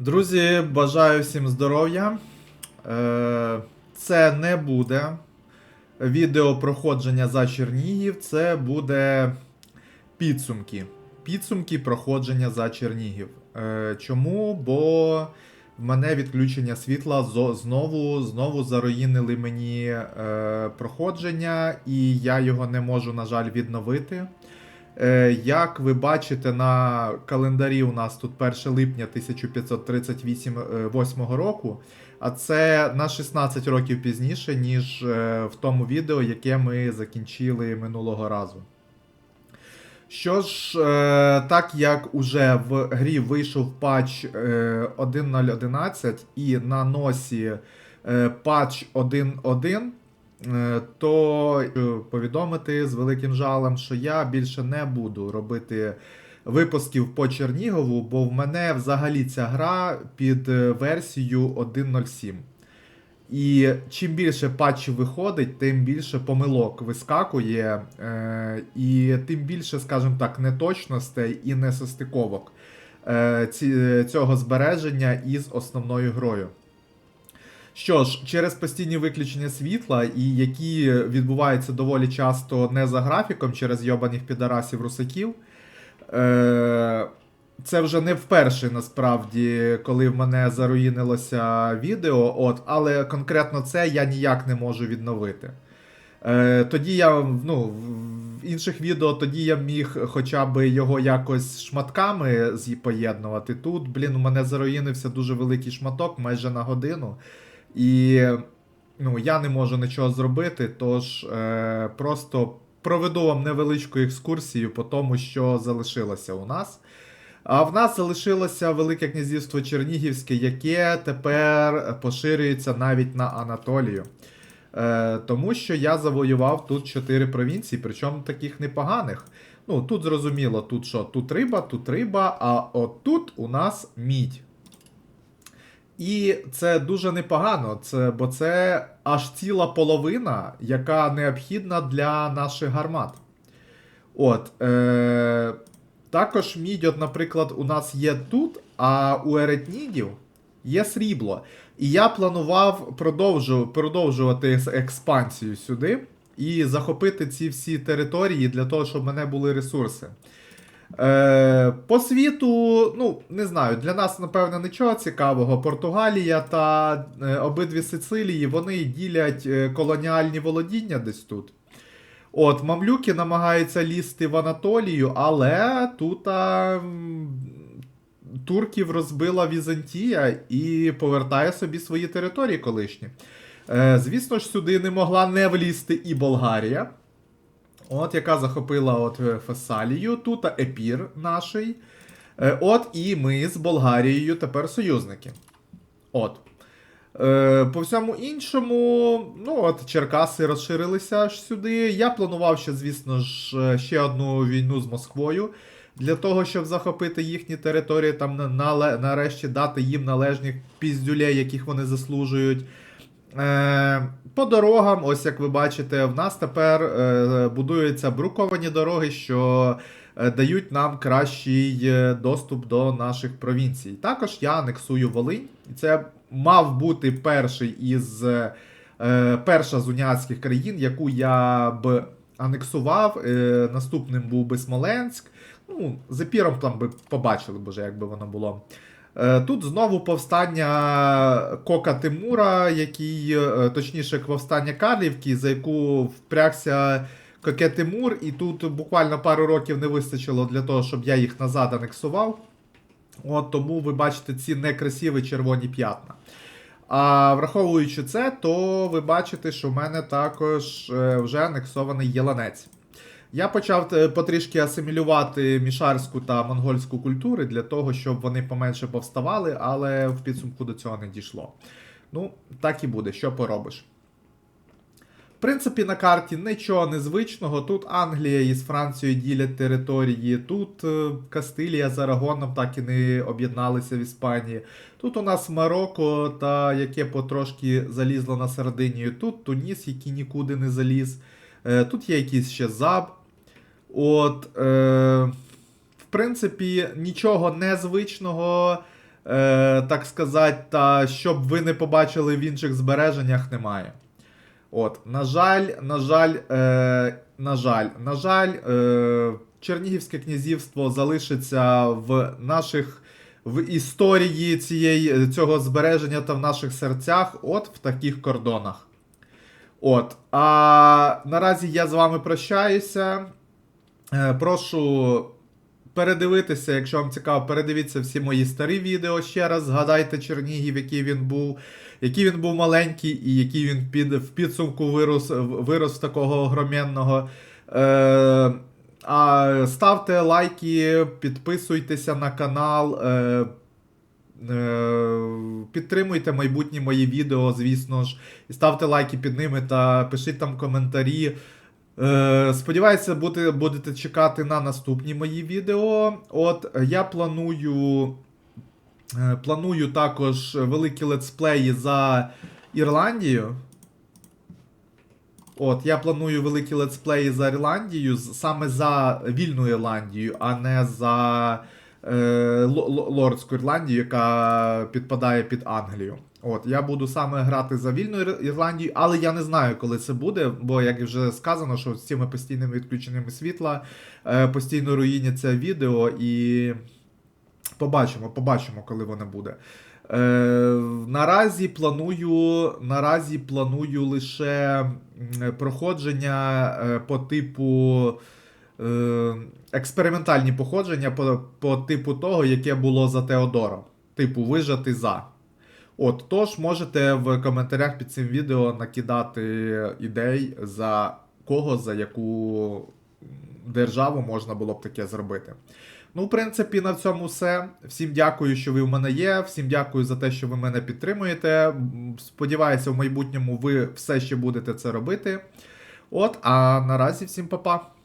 Друзі, бажаю всім здоров'я. Е, Це не буде відео проходження за Чернігів, це буде підсумки. Підсумки проходження за Чернігів. Е, Чому? Бо в мене відключення світла знову, знову заруїнили мені е, проходження, і я його не можу, на жаль, відновити. Е, Як ви бачите на календарі, у нас тут 1 липня 1538 е, року, а це на 16 років пізніше, ніж е, в тому відео, яке ми закінчили минулого разу. Що ж, так як уже в грі вийшов патч е, 1.0.11 і на носі патч 1.1, Е, то е, повідомити з великим жалем, що я більше не буду робити випусків по Чернігову, бо в мене взагалі ця гра під е, версією 1.07. І чим більше патчів виходить, тим більше помилок вискакує, е, і тим більше, скажімо так, неточностей і несостиковок е, цього збереження із основною грою. Що ж, через постійні виключення світла, і які відбуваються доволі часто не за графіком через йобаних підарасів русаків. Е- це вже не вперше насправді, коли в мене заруїнилося відео, от, але конкретно це я ніяк не можу відновити. Е, тоді я, ну, в інших відео тоді я міг хоча б його якось шматками поєднувати. Тут, блін, у мене заруїнився дуже великий шматок майже на годину. І ну, я не можу нічого зробити, тож е, просто проведу вам невеличку екскурсію по тому, що залишилося у нас. А в нас залишилося Велике князівство Чернігівське, яке тепер поширюється навіть на Анатолію. Е, тому що я завоював тут чотири провінції, причому таких непоганих. Ну, тут зрозуміло, тут що, тут риба, тут риба, а от тут у нас мідь. І це дуже непогано, це, бо це аж ціла половина, яка необхідна для наших гармат. От, е, також мідь, от, наприклад, у нас є тут, а у еретнідів є срібло. І я планував продовжу, продовжувати експансію сюди і захопити ці всі території для того, щоб в мене були ресурси. Е, по світу, ну, не знаю, для нас, напевно, нічого цікавого. Португалія та е, обидві Сицилії вони ділять е, колоніальні володіння десь тут. От, мамлюки намагаються лізти в Анатолію, але тут а, турків розбила Візантія і повертає собі свої території колишні. Е, звісно ж, сюди не могла не влізти і Болгарія. От, яка захопила от е, Фесалію, тут епір наший. Е, От і ми з Болгарією тепер союзники. От. Е, по всьому іншому, ну от Черкаси розширилися аж сюди. Я планував ще, звісно ж, ще одну війну з Москвою. Для того, щоб захопити їхні території, там нарешті дати їм належних піздюлей, яких вони заслужують. Е, по дорогам, ось як ви бачите, в нас тепер е, будуються бруковані дороги, що е, дають нам кращий доступ до наших провінцій. Також я анексую Волинь, і це мав бути перший із перша з уніатських країн, яку я б анексував. Наступним був би Смоленськ. Ну, з епіром там би побачили б вже, як би воно було. Е, Тут знову повстання Кока Тимура, який, е, точніше, повстання Карлівки, за яку впрягся Коке Тимур, і тут буквально пару років не вистачило для того, щоб я їх назад анексував. От тому ви бачите ці некрасиві червоні п'ятна. А враховуючи це, то ви бачите, що в мене також е, вже анексований Єланець. Я почав е, потрішки асимілювати мішарську та монгольську культури для того, щоб вони поменше повставали, але в підсумку до цього не дійшло. Ну, так і буде, що поробиш. В принципі, на карті нічого незвичного. Тут Англія із Францією ділять території, тут е, Кастилія з Арагоном так і не об'єдналися в Іспанії. Тут у нас Марокко, та яке потрошки залізло на Сардинію. Тут Туніс, який нікуди не заліз. Е, Тут є якийсь ще заб. От, е, в принципі, нічого незвичного е, так сказати, та щоб ви не побачили в інших збереженнях, немає. От, на жаль, на жаль, е, на жаль, на жаль, е, Чернігівське князівство залишиться в наших в історії цієї, цього збереження та в наших серцях, от в таких кордонах. От. А наразі я з вами прощаюся. Е, прошу передивитися, якщо вам цікаво, передивіться всі мої старі відео ще раз. Згадайте Чернігів, який він був, який він був маленький, і який він під, в підсумку вирос, вирос такого огроменного. Е, а ставте лайки, підписуйтеся на канал. Е, е, Підтримуйте майбутні мої відео, звісно ж, і ставте лайки під ними та пишіть там коментарі. Е, Сподіваюся, будете, будете чекати на наступні мої відео. От я планую. е, Планую також великі летсплеї за Ірландію. От, я планую великі летсплеї за Ірландію, саме за вільну Ірландію, а не за Лордську Ірландію, яка підпадає під Англію. От, я буду саме грати за вільну Ірландію, але я не знаю, коли це буде, бо як вже сказано, що з цими постійними відключеннями світла е, постійно руїняться відео і. Побачимо, побачимо, коли воно буде. Е, наразі планую, наразі планую лише проходження е, по типу. Е, експериментальні походження по, по типу того, яке було за Теодором. Типу, вижати за. От, тож можете в коментарях під цим відео накидати ідей, за кого, за яку державу можна було б таке зробити. Ну, в принципі, на цьому все. Всім дякую, що ви в мене є. Всім дякую за те, що ви мене підтримуєте. Сподіваюся, в майбутньому ви все ще будете це робити. От, а наразі всім па-па.